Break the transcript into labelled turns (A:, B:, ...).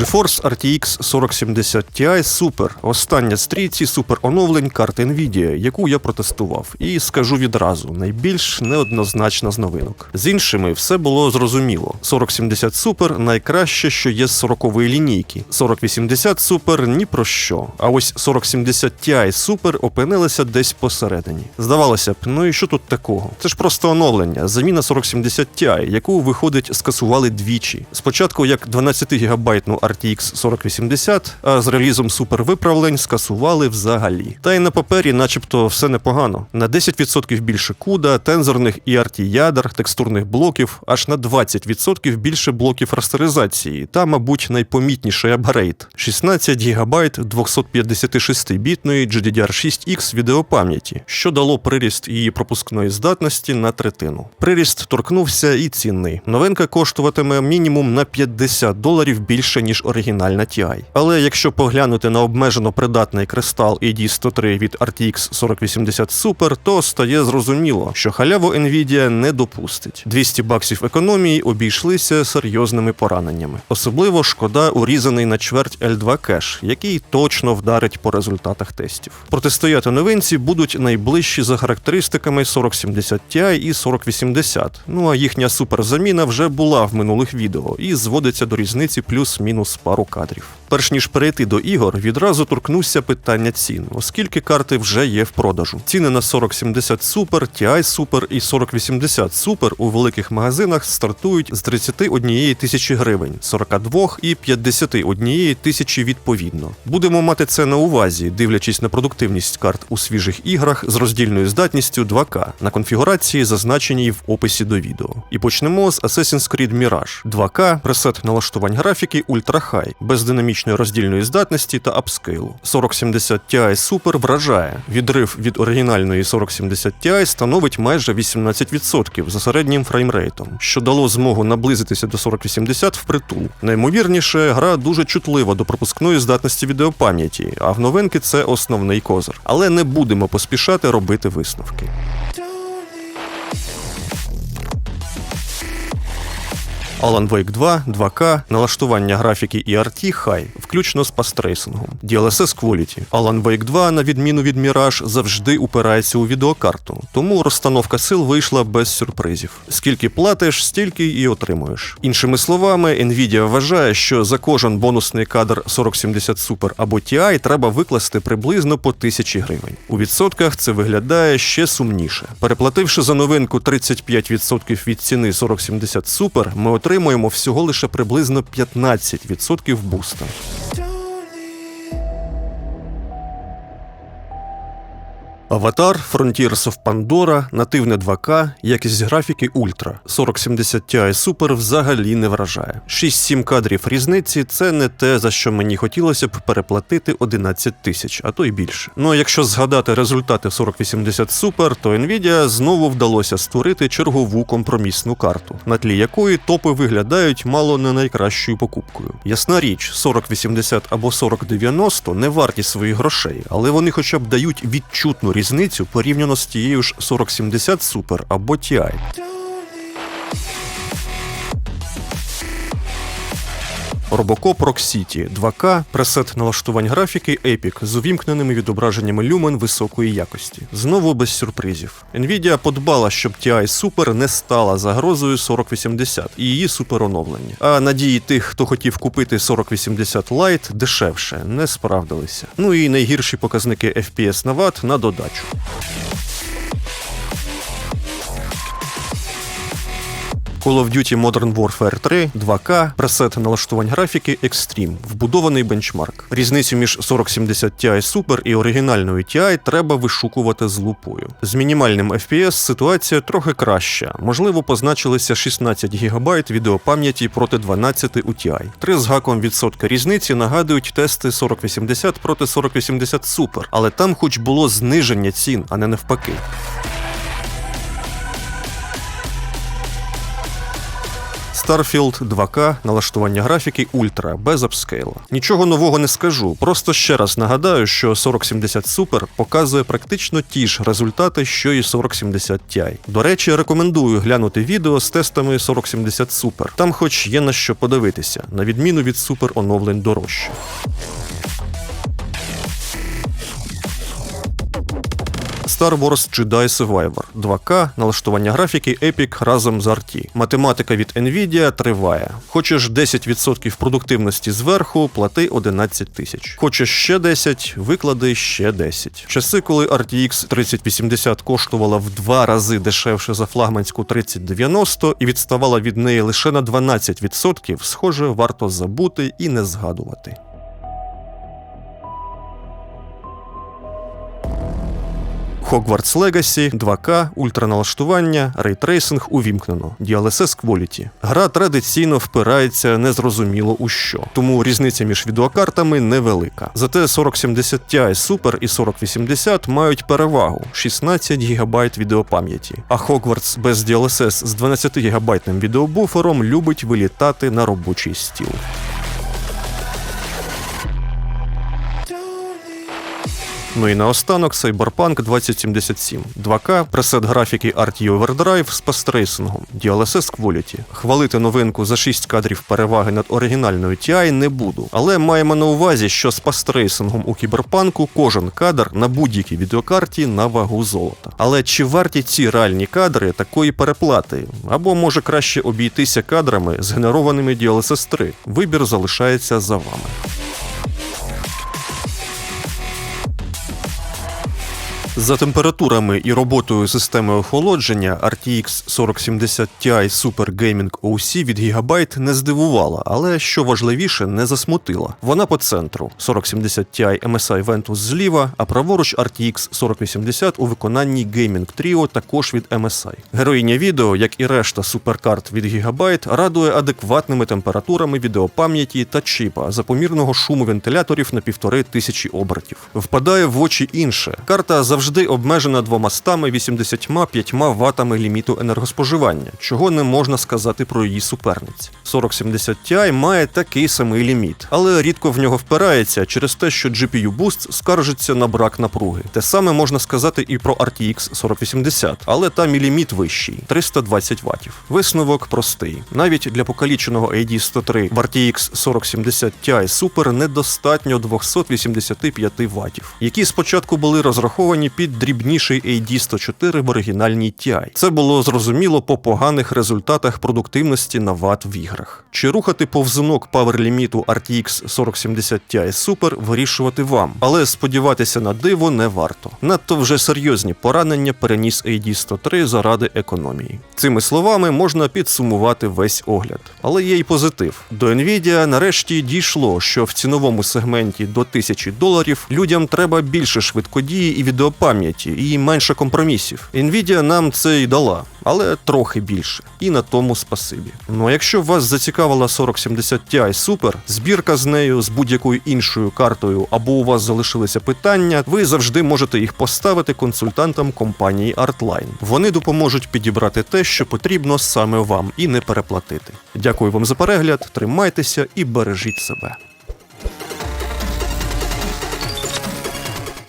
A: GeForce RTX 4070 Ti Super. Остання з трійці супер оновлень карти Nvidia, яку я протестував. І скажу відразу, найбільш неоднозначна з новинок. З іншими все було зрозуміло. 4070 Super найкраще, що є з 40-ї лінійки. 4080 Super ні про що. А ось 4070 Ti Super опинилися десь посередині. Здавалося б, ну і що тут такого? Це ж просто оновлення, заміна 4070 Ti, яку виходить скасували двічі. Спочатку як 12 гігабайтну RTX 4080, а з релізом супервиправлень скасували взагалі. Та й на папері, начебто, все непогано. На 10% більше куда, тензорних і RT ядер, текстурних блоків, аж на 20% більше блоків растеризації, та, мабуть, найпомітніший апгрейд 16 ГБ 256-бітної GDDR6X відеопам'яті, що дало приріст її пропускної здатності на третину. Приріст торкнувся і цінний. Новинка коштуватиме мінімум на 50 доларів більше, ніж оригінальна TI. Але якщо поглянути на обмежено придатний кристал AD103 від RTX 4080 Super, то стає зрозуміло, що халяву Nvidia не допустить. 200 баксів економії обійшлися серйозними пораненнями. Особливо шкода урізаний на чверть L2 кеш, який точно вдарить по результатах тестів. Протистояти новинці будуть найближчі за характеристиками 4070 Ti і 4080. Ну а їхня суперзаміна вже була в минулих відео і зводиться до різниці плюс-мінус пару кадрів. Перш ніж перейти до ігор, відразу торкнуся питання цін, оскільки карти вже є в продажу. Ціни на 4070 Super, TI Super і 4080 Super у великих магазинах стартують з 31 тисячі гривень, 42 і 51 тисячі відповідно. Будемо мати це на увазі, дивлячись на продуктивність карт у свіжих іграх з роздільною здатністю 2К на конфігурації, зазначеній в описі до відео. І почнемо з Assassin's Creed Mirage 2К, пресет налаштувань графіки Ultra High, без динамічної роздільної здатності та апскейлу. 4070 Ti Super вражає. Відрив від оригінальної 4070 Ti становить майже 18% за середнім фреймрейтом, що дало змогу наблизитися до 4080 впритул. Наймовірніше, гра дуже чутлива до пропускної здатності відеопам'яті, а в новинки це основний козир. Але не будемо поспішати робити висновки. Alan Wake 2, 2K, налаштування графіки і арті, High, включно з пастрейсингом. DLSS Quality. Alan Wake 2, на відміну від Mirage, завжди упирається у відеокарту, тому розстановка сил вийшла без сюрпризів. Скільки платиш, стільки і отримуєш. Іншими словами, Nvidia вважає, що за кожен бонусний кадр 4070 Super або TI треба викласти приблизно по 1000 гривень. У відсотках це виглядає ще сумніше. Переплативши за новинку 35% від ціни 4070 Super, ми отримуємо всього лише приблизно 15% буста. Аватар, Frontiers of Pandora, нативне 2К, якість графіки ультра. 4070 Ti Super взагалі не вражає. 6-7 кадрів різниці це не те, за що мені хотілося б переплатити 11 тисяч, а то й більше. Ну а якщо згадати результати 4080 Super, то Nvidia знову вдалося створити чергову компромісну карту, на тлі якої топи виглядають мало не найкращою покупкою. Ясна річ, 4080 або 4090 не варті своїх грошей, але вони хоча б дають відчутну різницю порівняно з тією ж 4070 Super або TI. Robocop Rock City 2К, пресет налаштувань графіки Epic з увімкненими відображеннями люмен високої якості. Знову без сюрпризів. Nvidia подбала, щоб TI Super не стала загрозою 4080 і її супероновлення. А надії тих, хто хотів купити 4080 Lite дешевше, не справдилися. Ну і найгірші показники FPS на Watt на додачу. Call of Duty Modern Warfare 3, 2К, пресет налаштувань графіки Extreme, вбудований бенчмарк. Різницю між 4070 Ti Super і оригінальною TI треба вишукувати з лупою. З мінімальним FPS ситуація трохи краща. Можливо, позначилися 16 ГБ відеопам'яті проти 12 у TI. Три з гаком відсотка різниці нагадують тести 4080 проти 4080 Super, але там хоч було зниження цін, а не навпаки. Starfield 2К, налаштування графіки Ультра без апскейла. Нічого нового не скажу. Просто ще раз нагадаю, що 4070 Super показує практично ті ж результати, що і 4070 Ti. До речі, рекомендую глянути відео з тестами 4070 Super. Там, хоч є на що подивитися, на відміну від Super оновлень дорожче. Star Wars Jedi Survivor 2K, налаштування графіки Epic разом з RT. Математика від Nvidia триває. Хочеш 10% продуктивності зверху, плати 11 тисяч. Хочеш ще 10, виклади ще 10. Часи, коли RTX 3080 коштувала в два рази дешевше за флагманську 3090 і відставала від неї лише на 12%, схоже, варто забути і не згадувати. Hogwarts Legacy, 2К, ультраналаштування, рейтрейсинг увімкнено, DLSS Quality. Гра традиційно впирається незрозуміло у що, тому різниця між відеокартами невелика. Зате 4070 Ti Super і 4080 мають перевагу 16 ГБ відеопам'яті, а Hogwarts без DLSS з 12 ГБ відеобуфером любить вилітати на робочий стіл. Ну і наостанок Cyberpunk 2077. 2К, пресет графіки RT Overdrive з пастрейсингом, DLSS Quality. Хвалити новинку за 6 кадрів переваги над оригінальною TI не буду, але маємо на увазі, що з пастрейсингом у кіберпанку кожен кадр на будь-якій відеокарті на вагу золота. Але чи варті ці реальні кадри такої переплати? Або може краще обійтися кадрами, згенерованими DLSS 3? Вибір залишається за вами. За температурами і роботою системи охолодження RTX 4070 Ti Super Gaming OC від Gigabyte не здивувала, але що важливіше, не засмутила. Вона по центру 4070 Ti MSI Ventus зліва, а праворуч RTX 4080 у виконанні Gaming Trio також від MSI. Героїня відео, як і решта суперкарт від Gigabyte, радує адекватними температурами відеопам'яті та чіпа за помірного шуму вентиляторів на півтори тисячі обертів. Впадає в очі інше. Карта завжди обмежена 285 ватами ліміту енергоспоживання, чого не можна сказати про її суперниць. 4070 Ti має такий самий ліміт, але рідко в нього впирається через те, що GPU Boost скаржиться на брак напруги. Те саме можна сказати і про RTX 4080, але там і ліміт вищий 320 ватів. Висновок простий. Навіть для покаліченого AD 103 в RTX 4070 Ti Super недостатньо 285 ватів, які спочатку були розраховані під дрібніший AD104 в оригінальній TI. Це було зрозуміло по поганих результатах продуктивності на ват в іграх. Чи рухати повзунок паверліміту RTX 4070 Ti Super вирішувати вам, але сподіватися на диво не варто. Надто вже серйозні поранення переніс AD103 заради економії. Цими словами можна підсумувати весь огляд. Але є й позитив. До Nvidia нарешті дійшло, що в ціновому сегменті до 1000 доларів людям треба більше швидкодії і відеопам'яті, і менше компромісів. Nvidia нам це й дала, але трохи більше. І на тому спасибі. Ну а якщо вас зацікавила 4070 Ti Super, збірка з нею з будь-якою іншою картою, або у вас залишилися питання, ви завжди можете їх поставити консультантам компанії Artline. Вони допоможуть підібрати те, що потрібно саме вам, і не переплатити. Дякую вам за перегляд, тримайтеся і бережіть себе.